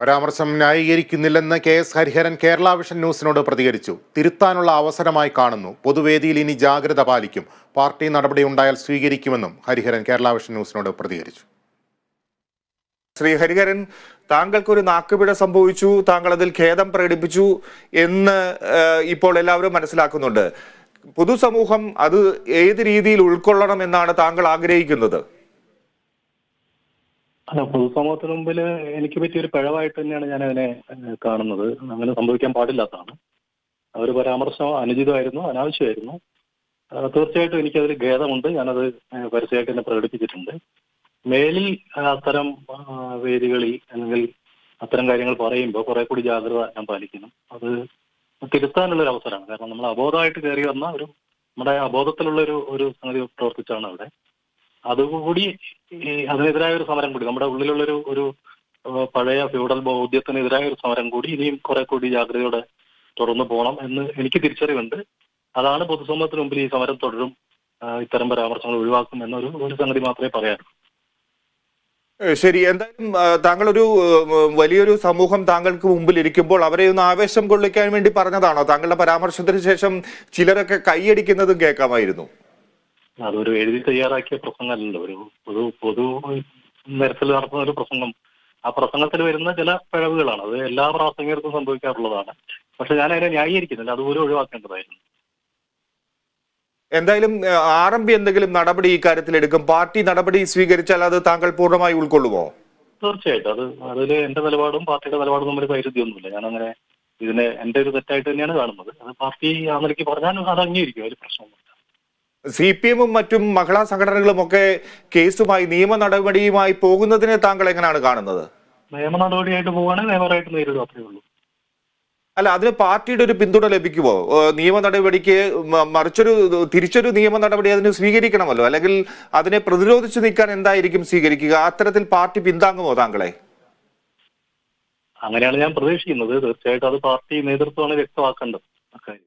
പരാമർശം ന്യായീകരിക്കുന്നില്ലെന്ന് K S Hariharan Kerala Vision ന്യൂസിനോട് പ്രതികരിച്ചു. തിരുത്താനുള്ള അവസരമായി കാണുന്നു. പൊതുവേദിയിൽ ഇനി ജാഗ്രത പാലിക്കും. പാർട്ടി നടപടി ഉണ്ടായാൽ സ്വീകരിക്കുമെന്നും ഹരിഹരൻ കേരള വിഷൻ ന്യൂസിനോട് പ്രതികരിച്ചു. ശ്രീ ഹരിഹരൻ താങ്കൾക്കൊരു നാക്കുപിഴ സംഭവിച്ചു താങ്കൾ അതിൽ ഖേദം പ്രകടിപ്പിച്ചു എന്ന് ഇപ്പോൾ എല്ലാവരും മനസ്സിലാക്കുന്നുണ്ട്. പൊതുസമൂഹം അത് ഏത് രീതിയിൽ ഉൾക്കൊള്ളണം എന്നാണ് താങ്കൾ ആഗ്രഹിക്കുന്നത്? അല്ല പൊതുസമൂഹത്തിന് മുമ്പിൽ എനിക്ക് പറ്റിയ ഒരു പിഴവായിട്ട് തന്നെയാണ് ഞാൻ അതിനെ കാണുന്നത്. അങ്ങനെ സംഭവിക്കാൻ പാടില്ലാത്തതാണ്. ആ ഒരു പരാമർശം അനുചിതമായിരുന്നു അനാവശ്യമായിരുന്നു. തീർച്ചയായിട്ടും എനിക്കതിൽ ഖേദമുണ്ട്. ഞാനത് പരസ്യമായിട്ട് തന്നെ പ്രകടിപ്പിച്ചിട്ടുണ്ട്. മേലിൽ അത്തരം വേദികളിൽ അല്ലെങ്കിൽ അത്തരം കാര്യങ്ങൾ പറയുമ്പോൾ കുറെ കൂടി ജാഗ്രത ഞാൻ പാലിക്കണം. അത് തിരുത്താനുള്ള ഒരു അവസരമാണ്. കാരണം നമ്മൾ അബോധമായിട്ട് കയറി വന്ന ഒരു നമ്മുടെ അബോധത്തിലുള്ള ഒരു ഒരു സംഗതി പ്രവർത്തിച്ചാണ് അവിടെ. അതുകൂടി അതിനെതിരായ ഒരു സമരം കൂടി നമ്മുടെ ഉള്ളിലുള്ളൊരു ഒരു പഴയ ഫ്യൂഡൽ ബോധ്യത്തിനെതിരായ ഒരു സമരം കൂടി ഇനിയും കുറെ കൂടി ജാഗ്രതയോടെ തുടർന്നു പോകണം എന്ന് എനിക്ക് തിരിച്ചറിവുണ്ട്. അതാണ് പൊതുസമൂഹത്തിന് മുമ്പിൽ ഈ സമരം തുടരും ഇത്തരം പരാമർശങ്ങൾ ഒഴിവാക്കും എന്നൊരു ഒരു സംഗതി മാത്രമേ പറയാറുള്ളൂ ശരി. എന്തായാലും താങ്കൾ ഒരു വലിയൊരു സമൂഹം താങ്കൾക്ക് മുമ്പിൽ ഇരിക്കുമ്പോൾ അവരെ ഒന്ന് ആവേശം കൊള്ളിക്കാൻ വേണ്ടി പറഞ്ഞതാണോ? താങ്കളുടെ പരാമർശത്തിന് ശേഷം ചിലരൊക്കെ കൈയടിക്കുന്നതും കേൾക്കാമായിരുന്നു. അതൊരു എഴുതി തയ്യാറാക്കിയ പ്രസംഗമല്ലല്ലോ. ഒരു പൊതു പൊതു നിരത്തിൽ നടത്തുന്ന ഒരു പ്രസംഗം. ആ പ്രസംഗത്തിൽ വരുന്ന ചില പിഴവുകളാണ്. അത് എല്ലാ പ്രാസംഗികർക്കും സംഭവിക്കാറുള്ളതാണ്. പക്ഷെ ഞാൻ അതിനെ ന്യായീകരിക്കുന്നില്ല. അതുപോലും ഒഴിവാക്കേണ്ടതായിരുന്നു. എന്തായാലും ആർ എം പി എന്തെങ്കിലും നടപടി ഈ കാര്യത്തിൽ എടുക്കും. പാർട്ടി നടപടി സ്വീകരിച്ചാൽ അത് താങ്കൾ പൂർണമായി ഉൾക്കൊള്ളുമോ? തീർച്ചയായിട്ടും. അത് അതിൽ എന്റെ നിലപാടും പാർട്ടിയുടെ നിലപാടും തമ്മിൽ വൈരുദ്ധ്യമൊന്നുമില്ല ഞാൻ അങ്ങനെ ഇതിനെ എന്റെ ഒരു തെറ്റായിട്ട് തന്നെയാണ് കാണുന്നത്. അത് പാർട്ടി ആ നിലയ്ക്ക് പറഞ്ഞാൽ അത് അംഗീകരിക്കും. അതിൽ പ്രശ്നമൊന്നുമില്ല സി പി എമ്മും മറ്റും മഹിളാ സംഘടനകളും ഒക്കെ കേസുമായി നിയമ നടപടിയുമായി പോകുന്നതിനെ താങ്കൾ എങ്ങനെയാണ് കാണുന്നത്? നിയമ നടപടിയായിട്ട് പോവുകയാണെങ്കിൽ നിയമപരമായിട്ട് നേരിടും അത്രേ ഉള്ളൂ. അല്ല അതിന് പാർട്ടിയുടെ ഒരു പിന്തുണ ലഭിക്കുമോ? നിയമ നടപടിക്ക് മറിച്ചൊരു തിരിച്ചൊരു നിയമ നടപടി അതിന് സ്വീകരിക്കണമല്ലോ? അല്ലെങ്കിൽ അതിനെ പ്രതിരോധിച്ചു നിൽക്കാൻ എന്തായിരിക്കും സ്വീകരിക്കുക? അത്തരത്തിൽ പാർട്ടി പിന്താങ്ങുമോ താങ്കളെ? അങ്ങനെയാണ് ഞാൻ പ്രതീക്ഷിക്കുന്നത്. തീർച്ചയായിട്ടും അത് പാർട്ടി നേതൃത്വമാണ് വ്യക്തമാക്കേണ്ടത്. അക്കാര്യം